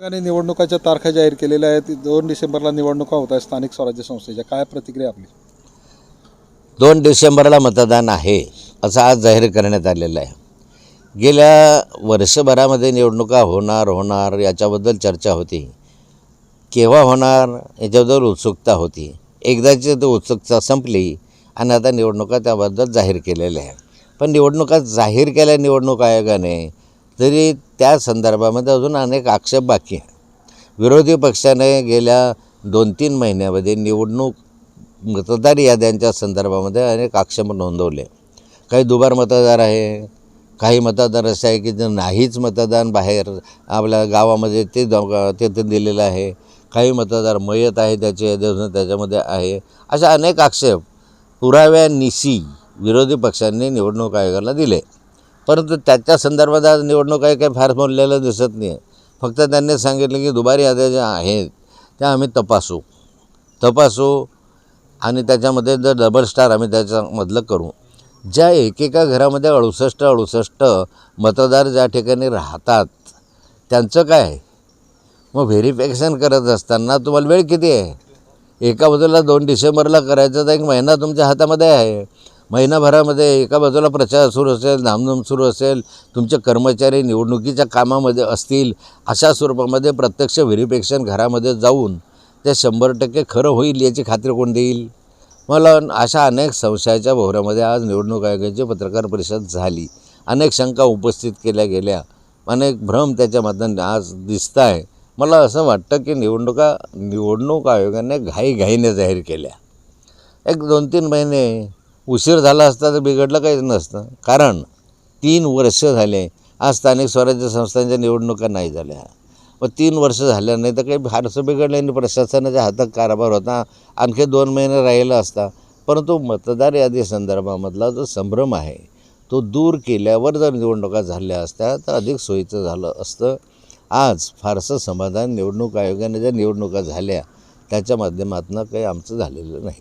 आणि निवडणुकाच्या तारखा जाहीर केलेल्या आहेत. दोन डिसेंबरला निवडणुका होत आहेत स्थानिक स्वराज्य संस्थेच्या. काय प्रतिक्रिया आपली? दोन डिसेंबरला मतदान आहे असं आज जाहीर करण्यात आलेलं आहे. गेल्या वर्षभरामध्ये निवडणुका होणार होणार याच्याबद्दल चर्चा होती. केव्हा होणार याच्याबद्दल उत्सुकता होती. एकदाची तर उत्सुकता संपली आणि आता निवडणुका त्याबद्दल जाहीर केलेल्या आहे पण निवडणुका जाहीर केल्या निवडणूक आयोगाने तरी त्या संदर्भामध्ये अजून अनेक आक्षेप बाकी आहे विरोधी पक्षाने गेल्या दोन तीन महिन्यामध्ये निवडणूक मतदार याद्यांच्या संदर्भामध्ये अनेक आक्षेप नोंदवले. काही दुबार मतदार आहे काही मतदार असे आहे की जे नाहीच मतदान बाहेर आपल्या गावामध्ये ते तिथे दिलेलं आहे. काही मतदार मयत आहे त्याची यादी अजून त्याच्यामध्ये आहे. अशा अनेक आक्षेप पुराव्यानिशी विरोधी पक्षांनी निवडणूक आयोगाला दिले. परंतु त्याच्या संदर्भात आज निवडणूक काही काही फार बोललेलं दिसत नाही. फक्त त्यांनी सांगितलं की दुबारी याद्या ज्या आहेत त्या आम्ही तपासू. तपासू आणि त्याच्यामध्ये जर डबल स्टार आम्ही त्याच्यामधलं करू. ज्या एकेका घरामध्ये अडुसष्ट अडुसष्ट मतदार ज्या ठिकाणी राहतात त्यांचं काय मग व्हेरिफिकेशन करत असताना तुम्हाला वेळ किती आहे? एका बाजूला दोन डिसेंबरला करायचं तर एक महिना तुमच्या हातामध्ये आहे. महिनाभरामध्ये एका बाजूला प्रचार सुरू असेल धामधूम सुरू असेल तुमचे कर्मचारी निवडणुकीच्या कामामध्ये असतील अशा स्वरूपामध्ये प्रत्यक्ष व्हेरिफिकेशन घरामध्ये जाऊन ते शंभर टक्के खरं होईल याची खात्री कोण देईल? मला अशा अनेक संशयाच्या भोवऱ्यामध्ये आज निवडणूक आयोगाची पत्रकार परिषद झाली. अनेक शंका उपस्थित केल्या गेल्या. अनेक भ्रम त्याच्या आज दिसत आहे. मला असं वाटतं की निवडणुका निवडणूक आयोगाने घाईघाईने जाहीर केल्या. एक दोन तीन महिने उशीर झाला असता तर बिघडलं काहीच नसतं. कारण तीन वर्ष झाले आज स्थानिक स्वराज्य संस्थांच्या निवडणुका नाही झाल्या. मग तीन वर्ष झाल्या नाही तर काही फारसं बिघडलं नाही. प्रशासनाच्या हातात कारभार होता. आणखी दोन महिने राहिला असता. परंतु मतदार यादी संदर्भामधला जो संभ्रम आहे तो दूर केल्यावर जर निवडणुका झाल्या असत्या तर अधिक सोयीचं झालं असतं. आज फारसं समाधान निवडणूक आयोगाने ज्या निवडणुका झाल्या त्याच्या माध्यमातून काही आमचं झालेलं नाही.